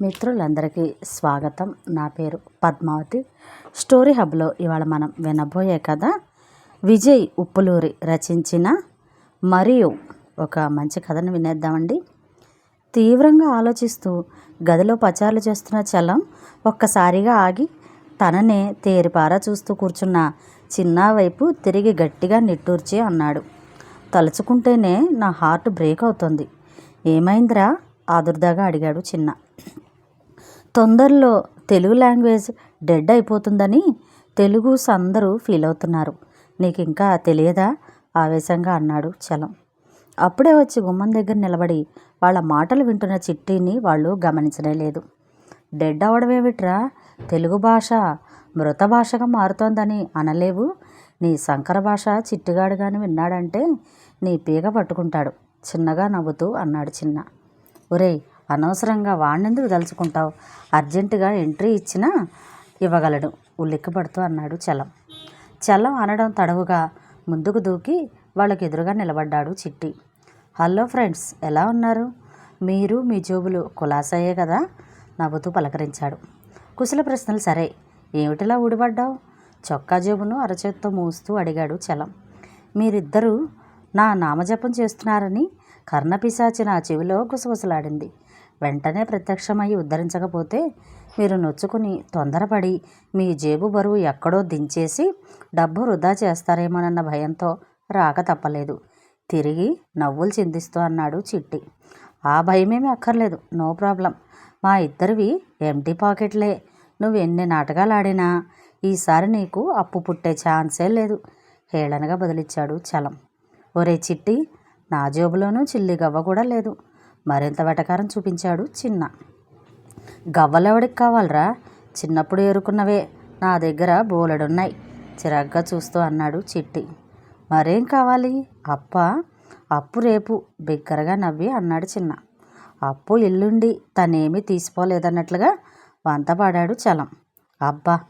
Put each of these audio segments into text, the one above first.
మిత్రులందరికీ స్వాగతం. నా పేరు పద్మావతి. స్టోరీ హబ్లో ఇవాళ మనం వినబోయే కథ విజయ్ ఉప్పులూరి రచించిన మరియు ఒక మంచి కథను వినేద్దామండి. తీవ్రంగా ఆలోచిస్తూ గదిలో పచారులు చేస్తున్న చలం ఒక్కసారిగా ఆగి తననే తేరిపారా చూస్తూ కూర్చున్న చిన్న వైపు తిరిగి గట్టిగా నిట్టూర్చి అన్నాడు. తలుచుకుంటేనే నా హార్ట్ బ్రేక్ అవుతుంది. ఏమైందిరా? ఆదుర్దాగా అడిగాడు చిన్న. తొందరలో తెలుగు లాంగ్వేజ్ డెడ్ అయిపోతుందని తెలుగుస్ అందరూ ఫీల్ అవుతున్నారు. నీకు ఇంకా తెలియదా? ఆవేశంగా అన్నాడు చలం. అప్పుడే వచ్చి గుమ్మం దగ్గర నిలబడి వాళ్ళ మాటలు వింటున్న చిట్టిని వాళ్ళు గమనించడం లేదు. డెడ్ అవడమేమిట్రా? తెలుగు భాష మృత భాషగా మారుతోందని అనలేవు? నీ సంకర భాష చిట్టుగాడు కానీ విన్నాడంటే నీ పీక పట్టుకుంటాడు. చిన్నగా నవ్వుతూ అన్నాడు చిన్న. ఒరేయ్ అనవసరంగా వాణ్ణెందుకు తలుచుకుంటావు? అర్జెంటుగా ఎంట్రీ ఇచ్చినా ఇవ్వగలడు. ఉలిక్కిపడుతూ అన్నాడు చలం. చలం అనడం తడవుగా ముందుకు దూకి వాళ్ళకి ఎదురుగా నిలబడ్డాడు చిట్టి. హలో ఫ్రెండ్స్ ఎలా ఉన్నారు? మీరు మీ జోబులు కులాసయ్యే కదా? నవ్వుతూ పలకరించాడు. కుశల ప్రశ్నలు సరే ఏమిటిలా ఊడిపడ్డావు? చొక్కా జేబును అరచేత్తో మూస్తూ అడిగాడు చలం. మీరిద్దరూ నా నామజపం చేస్తున్నారని కర్ణపిశాచి నా చెవిలో గుసగుసలాడింది. వెంటనే ప్రత్యక్షమై ఉద్ధరించకపోతే మీరు నొచ్చుకుని తొందరపడి మీ జేబు బరువు ఎక్కడో దించేసి డబ్బు వృధా చేస్తారేమోనన్న భయంతో రాక తప్పలేదు. తిరిగి నవ్వులు చిందిస్తూ అన్నాడు చిట్టి. ఆ భయమేమీ అక్కర్లేదు నో ప్రాబ్లం. మా ఇద్దరివి ఎంటీ పాకెట్లే. నువ్వు ఎన్ని నాటకాలు ఆడినా ఈసారి నీకు అప్పు పుట్టే ఛాన్సే లేదు హేళనగా బదిలిచ్చాడు చలం. ఒరే చిట్టి నా జేబులోనూ చిల్లి గవ్వ కూడా లేదు. మరింత వెటకారం చూపించాడు చిన్న. గవ్వలెవడికి కావాలరా? చిన్నప్పుడు ఏరుకున్నవే. నా దగ్గర బోలెడున్నాయి. చిరాగ్గా చూస్తూ అన్నాడు చిట్టి. మరేం కావాలి? అప్ప అప్పు రేపు. బిగ్గరగా నవ్వి అన్నాడు చిన్న. అప్పు ఇల్లుండి. తనేమీ తీసిపోలేదన్నట్లుగా వంత పాడాడు చలం. అబ్బా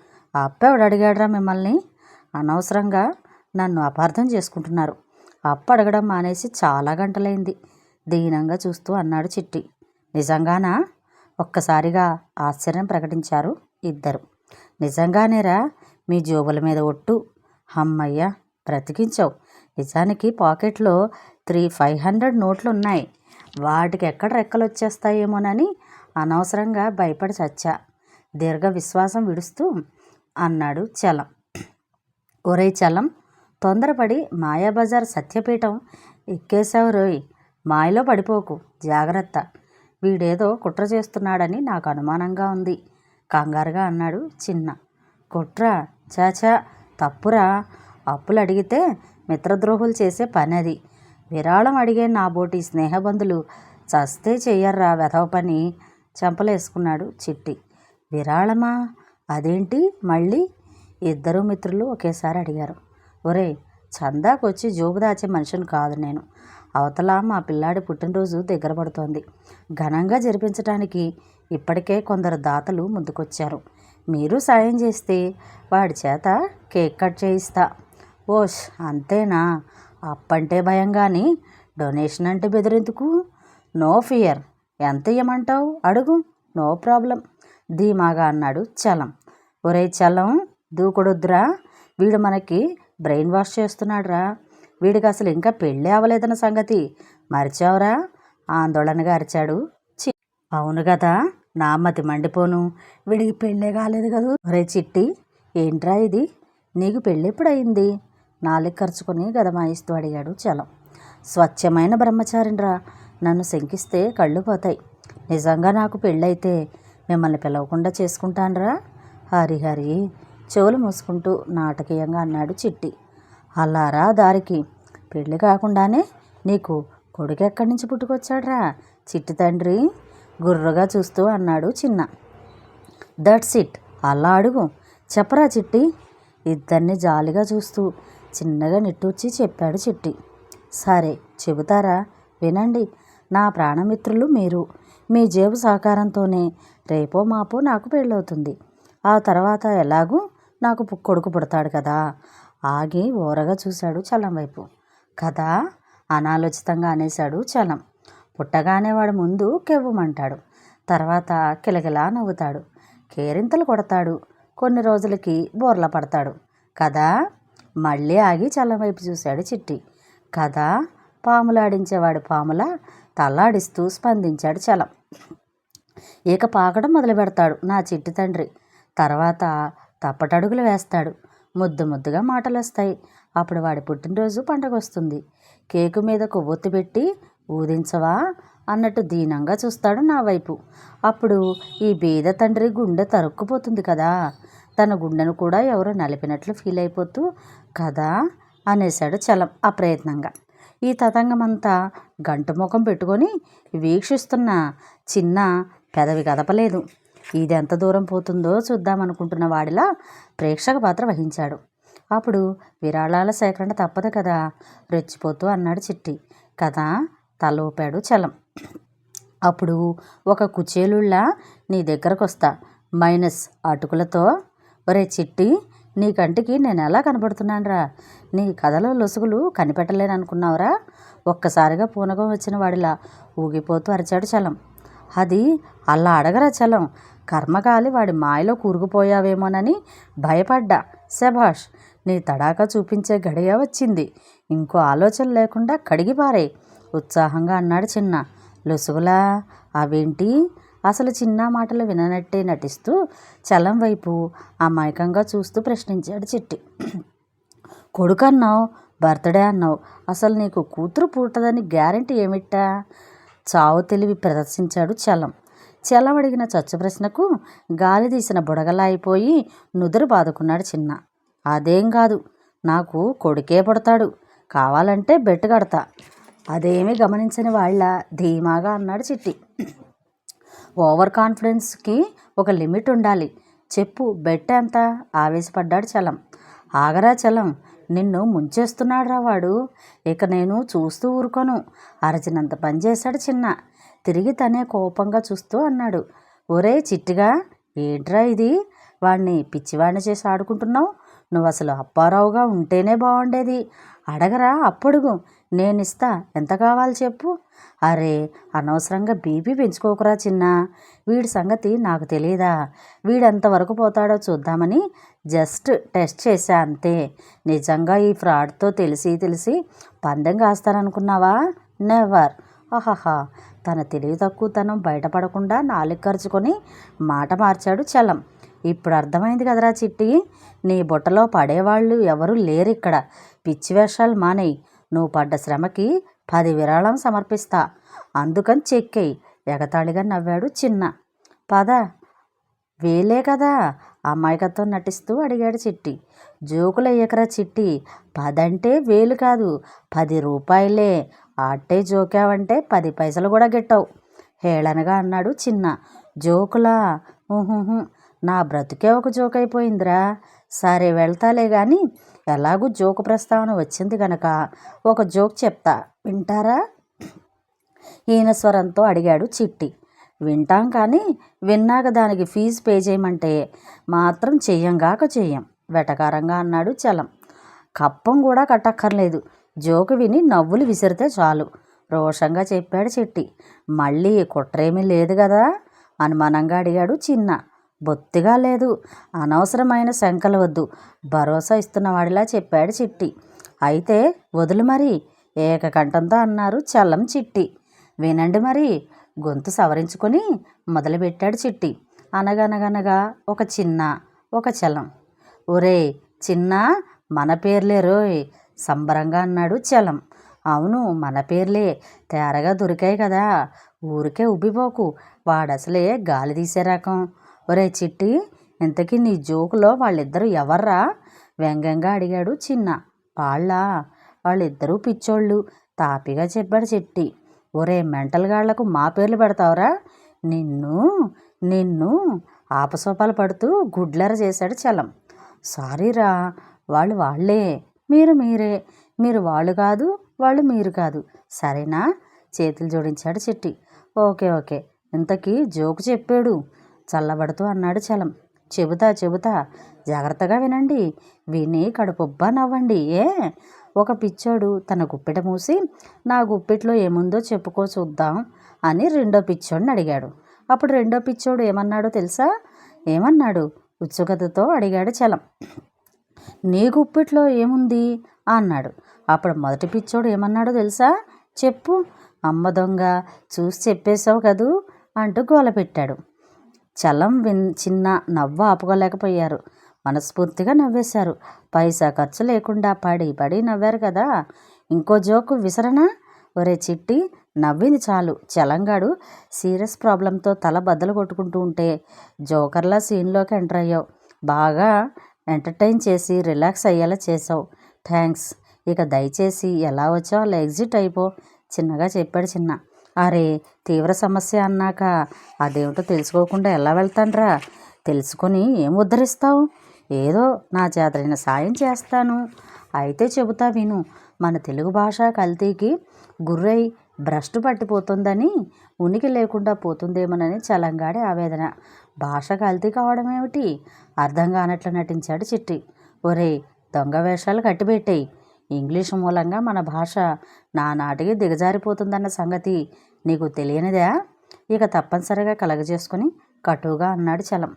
అప్పెవడు అడిగాడురా మిమ్మల్ని? అనవసరంగా నన్ను అపార్థం చేసుకుంటున్నారు. అప్పు అడగడం మానేసి చాలా గంటలైంది. దీనంగా చూస్తూ అన్నాడు చిట్టి. నిజంగానా? ఒక్కసారిగా ఆశ్చర్యం ప్రకటించారు ఇద్దరు. నిజంగానేరా? మీ జోబుల మీద ఒట్టు. హమ్మయ్య! బ్రతికించావు. నిజానికి పాకెట్లో త్రీ ఫైవ్ హండ్రెడ్ నోట్లు ఉన్నాయి వాటికి ఎక్కడ రెక్కలు వచ్చేస్తాయేమోనని అనవసరంగా భయపడి చచ్చా. దీర్ఘ విశ్వాసం విడుస్తూ అన్నాడు చలం. ఒరే చలం తొందరపడి మాయాబజార్ సత్యపీఠం ఎక్కేశావు రోయ్ మాయలో పడిపోకు. జాగ్రత్త. వీడేదో కుట్ర చేస్తున్నాడని నాకు అనుమానంగా ఉంది. కంగారుగా అన్నాడు చిన్న. కుట్ర? చాచా తప్పురా. అప్పులు అడిగితే మిత్రద్రోహులు చేసే పని అది విరాళం అడిగే నా బోటి స్నేహబంధులు చస్తే చెయ్యర్రా వెధవ పని చెంపలేసుకున్నాడు చిట్టి. విరాళమా? అదేంటి? మళ్ళీ? ఇద్దరు మిత్రులు ఒకేసారి అడిగారు. ఒరే చందాకొచ్చి జోబు దాచే మనిషిని కాదు నేను. అవతల మా పిల్లాడి పుట్టినరోజు దగ్గర పడుతోంది. ఘనంగా జరిపించడానికి ఇప్పటికే కొందరు దాతలు ముందుకొచ్చారు. మీరు సాయం చేస్తే వాడి చేత కేక్ కట్ చేయిస్తా. ఓష్ అంతేనా? అప్పంటే భయం కానీ డొనేషన్ అంటే బెదిరెందుకు? No fear. ఎంత ఇయ్యమంటావు? అడుగు. No problem. ధీమాగా అన్నాడు చలం. ఒరే చలం దూకుడొద్దురా. వీడు మనకి బ్రెయిన్ వాష్ చేస్తున్నాడురా. వీడికి అసలు ఇంకా పెళ్ళి అవ్వలేదన్న సంగతి. మర్చావురా? ఆందోళనగా అరిచాడు. చి అవును కదా నా మతి మండిపోను. వీడికి పెళ్ళే కాలేదు కదా? ఒరే చిట్టి ఏంట్రా ఇది? నీకు పెళ్ళి ఎప్పుడయింది నాలుగు ఖర్చుకొని గదమాయిస్తూ అడిగాడు చలం. స్వచ్ఛమైన బ్రహ్మచారినిరా. నన్ను శంకిస్తే కళ్ళు పోతాయి. నిజంగా నాకు పెళ్ళైతే మిమ్మల్ని పిలవకుండా చేసుకుంటానరా? హరి హరి. చెవులు మూసుకుంటూ నాటకీయంగా అన్నాడు చిట్టి. అల్లారా దారికి. పెళ్ళి కాకుండానే నీకు కొడుకు ఎక్కడి నుంచి పుట్టుకొచ్చాడ్రా? చిట్టి తండ్రి గుర్రగా చూస్తూ అన్నాడు చిన్న. That's it. అలా అడుగు. చెప్పరా చిట్టి? ఇద్దరిని జాలిగా చూస్తూ చిన్నగా నిట్టూర్చి చెప్పాడు చిట్టి. సరే చెబుతారా? వినండి. నా ప్రాణమిత్రులు మీరు. మీ జేబు సహకారంతోనే రేపో మాపో నాకు పెళ్ళవుతుంది. ఆ తర్వాత ఎలాగూ నాకు కొడుకు పుడతాడు కదా. ఆగి ఓరగా చూశాడు చలం వైపు. కదా? అనాలోచితంగా అనేశాడు చలం. పుట్టగానే వాడు ముందు కెవ్వమంటాడు. తర్వాత కిలకిలా నవ్వుతాడు. కేరింతలు కొడతాడు. కొన్ని రోజులకి బోర్ల పడతాడు. కదా? మళ్ళీ ఆగి చల్లం వైపు చూశాడు చిట్టి. కదా? పాములాడించేవాడు పాముల? తల్లాడిస్తూ స్పందించాడు చలం. ఇక పాకడం మొదలు పెడతాడు నా చిట్టి తండ్రి. తర్వాత తప్పటడుగులు వేస్తాడు. ముద్దు ముద్దుగా మాటలు వస్తాయి అప్పుడు వాడి పుట్టినరోజు పండగ వస్తుంది కేకు మీద కొవ్వొత్తి పెట్టి ఊదించవా అన్నట్టు దీనంగా చూస్తాడు నా వైపు. అప్పుడు ఈ బీద తండ్రి గుండె తరుక్కుపోతుంది కదా! తన గుండెను కూడా ఎవరో నలిపినట్లు ఫీల్ అయిపోతూ కదా అనేశాడు చలం అప్రయత్నంగా. ఈ తతంగమంతా గంట ముఖం పెట్టుకొని వీక్షిస్తున్న చిన్న పెదవి కదపలేదు ఇది ఎంత దూరం పోతుందో చూద్దామనుకుంటున్న వాడిలా ప్రేక్షక పాత్ర వహించాడు. అప్పుడు విరాళాల సేకరణ తప్పదు కదా? రెచ్చిపోతూ అన్నాడు చిట్టి. కదా? తలూపాడు చలం. అప్పుడు ఒక కుచేలుళ్ళ నీ దగ్గరకు వస్తా మైనస్ అటుకులతో ఒరే చిట్టి నీ కంటికి నేను ఎలా కనబడుతున్నానురా? నీ కథలో లొసుగులు కనిపెట్టలేననుకున్నావురా? ఒక్కసారిగా పూనకం వచ్చిన వాడిలా ఊగిపోతూ అరిచాడు చలం. అది అలా అడగరా చలం? కర్మకాలి వాడి మాయలో కూరుకుపోయావేమోనని భయపడ్డా. శభాష్ నీ తడాకా చూపించే గడియ వచ్చింది. ఇంకో ఆలోచన లేకుండా కడిగి పారే. ఉత్సాహంగా అన్నాడు చిన్న. లొసుగులా అవేంటి? అసలు చిన్న మాటలు విననట్టే నటిస్తూ చలం వైపు అమాయకంగా చూస్తూ ప్రశ్నించాడు చిట్టి. కొడుకు అన్నావు బర్త్డే అన్నావు. అసలు నీకు కూతురు పుట్టదని గ్యారంటీ ఏమిటా చావు తెలివి ప్రదర్శించాడు చలం. చలం అడిగిన ప్రశ్నకు గాలి తీసిన బుడగలా అయిపోయి నుదురు బాదుకున్నాడు చిన్న. అదేం కాదు నాకు కొడుకే పుడతాడు కావాలంటే బెట్టు కడతా. అదేమీ గమనించని వాళ్ళ ధీమాగా అన్నాడు చిట్టి. ఓవర్ కాన్ఫిడెన్స్కి ఒక లిమిట్ ఉండాలి. చెప్పు బెట్ ఎంత ఆవేశపడ్డాడు చలం. ఆగరా చలం నిన్ను ముంచేస్తున్నాడు రా వాడు. ఇక నేను చూస్తూ ఊరుకోను. అరచినంత పని చేశాడు చిన్న. తిరిగి తనే కోపంగా చూస్తూ అన్నాడు. ఒరే చిట్టిగా ఏంట్రా ఇది? వాణ్ణి పిచ్చివాడిని చేసి ఆడుకుంటున్నావు? నువ్వు అసలు అప్పారావుగా ఉంటేనే బాగుండేది అడగరా అప్పడుగు. నేనిస్తా. ఎంత కావాలి చెప్పు. అరే అనవసరంగా బీపీ పెంచుకోకురా చిన్న. వీడి సంగతి నాకు తెలియదా వీడెంతవరకు పోతాడో చూద్దామని జస్ట్ టెస్ట్ చేశా అంతే. నిజంగా ఈ ఫ్రాడ్తో తెలిసి తెలిసి పందెం కాస్తాననుకున్నావా? నెవర్. ఆహాహా తన తెలివి తక్కువతనం బయటపడకుండా నాలుగు ఖర్చుకొని మాట మార్చాడు చలం. ఇప్పుడు అర్థమైంది కదరా చిట్టి నీ బుట్టలో పడేవాళ్ళు ఎవరు లేరు ఇక్కడ. పిచ్చి వేషాలు మానేయి. నువ్వు పడ్డ శ్రమకి పది విరాళం సమర్పిస్తా. అందుకని చెక్కేయి. ఎగతాళిగా నవ్వాడు చిన్న. పద. వేలే కదా అమాయకత్వం నటిస్తూ అడిగాడు చిట్టి. జోకులు అయ్యకరా చిట్టి. పదంటే వేలు కాదు. పది రూపాయలే. ఆటే జోకావంటే పది పైసలు కూడా గిట్టవు. హేళనగా అన్నాడు చిన్న. జోకులా? ఊహుహు నా బ్రతుకే ఒక జోక్ అయిపోయిందిరా. సరే వెళ్తాలే కానీ ఎలాగూ జోకు ప్రస్తావన వచ్చింది గనక ఒక జోక్ చెప్తా. వింటారా? ఈయన స్వరంతో అడిగాడు చిట్టి. వింటాం కానీ విన్నాక దానికి ఫీజు పే చేయమంటే మాత్రం చెయ్యంగాక చెయ్యం వెటకారంగా అన్నాడు చలం. కప్పం కూడా కట్టక్కర్లేదు. జోకు విని నవ్వులు విసిరితే చాలు. రోషంగా చెప్పాడు చెట్టి. మళ్ళీ కుట్రేమీ లేదు కదా అనుమానంగా అడిగాడు చిన్న. బొత్తిగా లేదు. అనవసరమైన శంకలు వద్దు. భరోసా ఇస్తున్నవాడిలా చెప్పాడు చిట్టి. అయితే వదులు మరి. ఏకకంఠంతో అన్నారు చల్లం చిట్టి. వినండి మరి. గొంతు సవరించుకొని మొదలుపెట్టాడు చిట్టి. అనగనగనగా ఒక చిన్న ఒక చలం ఒరే చిన్న మన పేర్లే రోయ్. సంబరంగా అన్నాడు చలం. అవును మన పేర్లే తేరగా దొరికాయి కదా. ఊరికే ఉబ్బిపోకు. వాడసలే గాలి తీసే రకం. ఒరే చిట్టి ఇంతకీ నీ జోకులో వాళ్ళిద్దరూ ఎవర్రా? వ్యంగ్యంగా అడిగాడు చిన్న. వాళ్ళ వాళ్ళిద్దరూ పిచ్చోళ్ళు. తాపిగా చెప్పాడు చెట్టి. ఒరే మెంటల్ గాళ్ళకు మా పేర్లు పెడతావురా? నిన్ను నిన్ను ఆపసోపాలు పడుతూ గుడ్లర చేశాడు చలం. సారీరా వాళ్ళు వాళ్ళే మీరు మీరే. మీరు వాళ్ళు కాదు వాళ్ళు మీరు కాదు. సరేనా? చేతులు జోడించాడు చెట్టి. Okay okay. ఇంతకీ జోకు చెప్పాడు. చల్లబడుతూ అన్నాడు చలం. చెబుతా చెబుతా. జాగ్రత్తగా వినండి. విని కడుపుబ్బా నవ్వండి ఏ? ఒక పిచ్చోడు తన గుప్పెట మూసి నా గుప్పెట్లో ఏముందో చెప్పుకో చూద్దాం అని రెండో పిచ్చోడిని అడిగాడు. అప్పుడు రెండో పిచ్చోడు ఏమన్నాడో తెలుసా? ఏమన్నాడు? ఉత్సుకతతో అడిగాడు చలం. నీ గుప్పిట్లో ఏముంది? అన్నాడు. అప్పుడు మొదటి పిచ్చోడు ఏమన్నాడో తెలుసా? చెప్పు. అమ్మ దొంగ చూసి చెప్పేశావు కదూ? అంటూ గోలపెట్టాడు చలం విన్ చిన్న నవ్వు ఆపుకోలేకపోయారు. మనస్ఫూర్తిగా నవ్వేశారు. పైసా ఖర్చు లేకుండా పడి పడి నవ్వారు కదా? ఇంకో జోకు విసరనా? ఒరే చిట్టి నవ్వింది చాలు. చలంగాడు సీరియస్ ప్రాబ్లంతో తల బద్దలు కొట్టుకుంటూ ఉంటే జోకర్లా సీన్లోకి ఎంటర్ అయ్యావు. బాగా ఎంటర్టైన్ చేసి రిలాక్స్ అయ్యేలా చేసావు. థ్యాంక్స్ ఇక దయచేసి ఎలా వచ్చావు? అలా ఎగ్జిట్ అయిపో. చిన్నగా చెప్పాడు చిన్న. అరే తీవ్ర సమస్య అన్నాక అదేమిటో తెలుసుకోకుండా ఎలా వెళ్తాన్రా? తెలుసుకొని ఏం ఉద్ధరిస్తావు? ఏదో నా చేతలైన సాయం చేస్తాను. అయితే చెబుతా విను. మన తెలుగు భాష కల్తీకి గుర్రై భ్రష్టు పట్టిపోతుందని ఉనికి లేకుండా పోతుందేమోనని చలంగాడి ఆవేదన. భాష కల్తీ కావడం ఏమిటి? అర్థం కానట్లు నటించాడు చిట్టి. ఒరే దొంగ వేషాలు కట్టిపెట్టాయి. ఇంగ్లీష్ మూలంగా మన భాష నానాటికి దిగజారిపోతుందన్న సంగతి నీకు తెలియనిదా? ఇక తప్పనిసరిగా కలగజేసుకుని కటువుగా అన్నాడు చలం.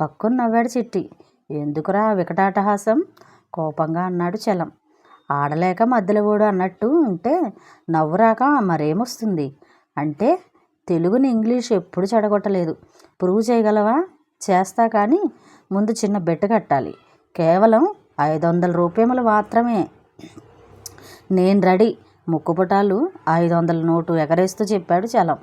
పక్కున నవ్వాడు చిట్టి. ఎందుకురా వికటాటహాసం? కోపంగా అన్నాడు చలం. ఆడలేక మధ్యలో ఓడు అన్నట్టు ఉంటే నవ్వురాక మరేమొస్తుంది? అంటే తెలుగుని ఇంగ్లీష్ ఎప్పుడు చెడగొట్టలేదు. ప్రూవ్ చేయగలవా? చేస్తా కానీ ముందు చిన్న బెట్ట కట్టాలి. కేవలం ఐదు వందల రూపాయలు మాత్రమే. నేను రెడీ. ముక్కుపుటాలు ఐదు వందల నోటు ఎగరేస్తూ చెప్పాడు చలం.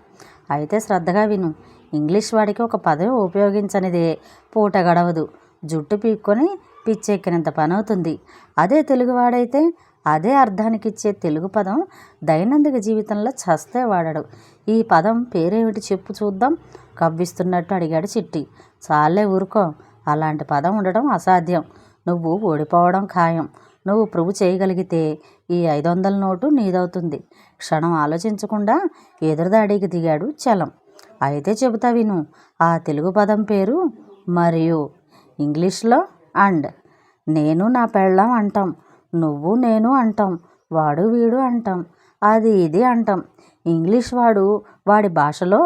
అయితే శ్రద్ధగా విను. ఇంగ్లీష్ వాడికి ఒక పదవి ఉపయోగించనిదే. పూట గడవదు. జుట్టు పీక్కొని పిచ్చెక్కినంత పని అవుతుంది అదే తెలుగువాడైతే అదే అర్థానికి ఇచ్చే తెలుగు పదం దైనందిక జీవితంలో చస్తే వాడడు. ఈ పదం పేరేమిటి చెప్పు చూద్దాం. కవ్విస్తున్నట్టు అడిగాడు చిట్టి. చాలే ఊరుకో. అలాంటి పదం ఉండడం అసాధ్యం. నువ్వు ఓడిపోవడం ఖాయం. నువ్వు ప్రూవ్ చేయగలిగితే ఈ ఐదు వందల నోటు నీదవుతుంది. క్షణం ఆలోచించకుండా ఎదురుదాడికి దిగాడు చలం. అయితే చెబుతా విను. ఆ తెలుగు పదం పేరు మరియు ఇంగ్లీష్లో అండ్. నేను నా పెళ్ళం అంటాం. నువ్వు నేను అంటాం వాడు వీడు అంటాం అది ఇది అంటాం. ఇంగ్లీష్ వాడు వాడి భాషలో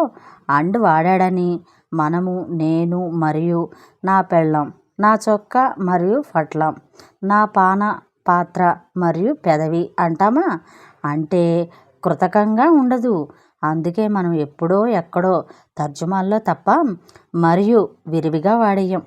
అండ్ వాడాడని మనము నేను మరియు నా పెళ్ళం నా చొక్కా మరియు ఫట్లం నా పాన పాత్ర మరియు పెదవి అంటామా? అంటే కృతకంగా ఉండదు. అందుకే మనం ఎప్పుడో ఎక్కడో తర్జుమాల్లో తప్ప మరియు విరివిగా వాడేయం.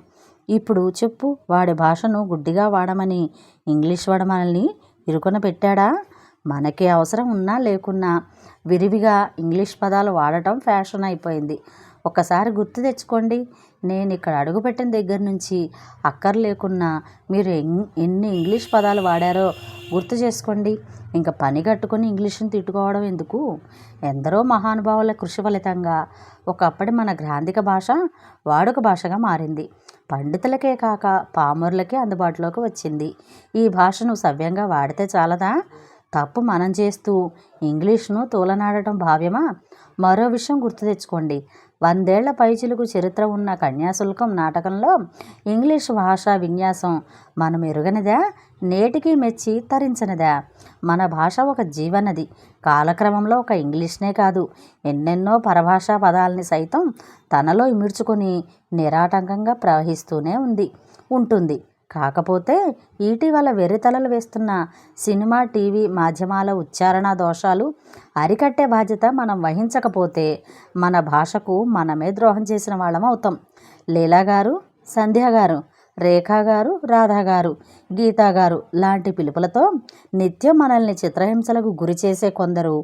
ఇప్పుడు చెప్పు వాడి భాషను గుడ్డిగా వాడమని. ఇంగ్లీష్ వాడు మనల్ని ఇరుకున పెట్టాడా? మనకి అవసరం ఉన్నా లేకున్నా విరివిగా ఇంగ్లీష్ పదాలు వాడటం ఫ్యాషన్ అయిపోయింది. ఒకసారి గుర్తు తెచ్చుకోండి. నేను ఇక్కడ అడుగుపెట్టిన దగ్గర నుంచి అక్కర్లేకున్నా మీరు ఎన్ని ఇంగ్లీష్ పదాలు వాడారో గుర్తు చేసుకోండి. ఇంకా పని కట్టుకొని ఇంగ్లీష్ని తిట్టుకోవడం ఎందుకు? ఎందరో మహానుభావుల కృషి ఫలితంగా ఒకప్పటి మన గ్రాంధిక భాష వాడుక భాషగా మారింది. పండితులకే కాక పామరులకే అందుబాటులోకి వచ్చింది. ఈ భాషను సవ్యంగా వాడితే చాలదా? తప్పు మనం చేస్తూ ఇంగ్లీష్ను తూలనాడటం భావ్యమా? మరో విషయం గుర్తు తెచ్చుకోండి. వందేళ్ళ పైచులకు చరిత్ర ఉన్న కన్యాశుల్కం నాటకంలో ఇంగ్లీష్ భాషా విన్యాసం మనం ఎరుగనిదా నేటికి మెచ్చి తరించనిదా? మన భాష ఒక జీవనది. కాలక్రమంలో ఒక ఇంగ్లీష్నే కాదు ఎన్నెన్నో పరభాషా పదాలని సైతం తనలో ఇమిడ్చుకొని నిరాటంకంగా ప్రవహిస్తూనే ఉంది ఉంటుంది. కాకపోతే ఇటీవల వెర్రితలలు వేస్తున్న సినిమా టీవీ మాధ్యమాల ఉచ్చారణ దోషాలు అరికట్టే బాధ్యత మనం వహించకపోతే మన భాషకు మనమే ద్రోహం చేసిన వాళ్ళం అవుతాం. లీలా గారు సంధ్య గారు రేఖా గారు రాధా గారు గీతా గారు లాంటి పిలుపులతో నిత్యం మనల్ని చిత్రహింసలకు గురి చేసే కొందరు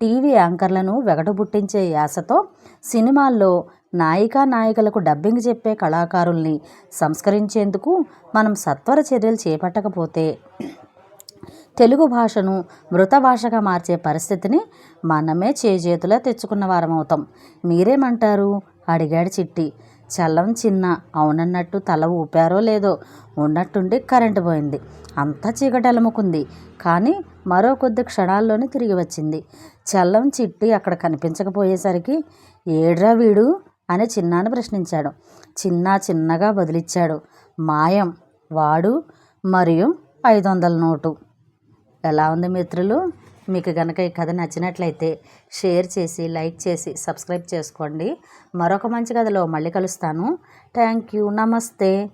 టీవీ యాంకర్లను వెగటబుట్టించే యాసతో సినిమాల్లో నాయికా నాయకులకు డబ్బింగ్ చెప్పే కళాకారుల్ని సంస్కరించేందుకు మనం సత్వర చర్యలు చేపట్టకపోతే తెలుగు భాషను మృత భాషగా మార్చే పరిస్థితిని మనమే చేజేతులా తెచ్చుకున్న వారమవుతాం. మీరేమంటారు? అడిగాడు చిట్టి. చల్లం చిన్న అవునన్నట్టు తల ఊపారో లేదో ఉన్నట్టుండి కరెంటు పోయింది. అంతా చీకటలుముకుంది. కానీ మరో కొద్ది క్షణాల్లోనే తిరిగి వచ్చింది. చల్లం చిట్టి అక్కడ కనిపించకపోయేసరికి ఏడ్రా వీడు? అని చిన్నాను ప్రశ్నించాడు. చిన్న చిన్నగా బదిలిచ్చాడు. మాయం వాడు మరియు ఐదు వందల నోటు. ఎలా ఉంది మిత్రులు? మీకు కనుక ఈ కథ నచ్చినట్లయితే షేర్ చేసి లైక్ చేసి సబ్స్క్రైబ్ చేసుకోండి. మరొక మంచి కథలో మళ్ళీ కలుస్తాను. Thank you. నమస్తే.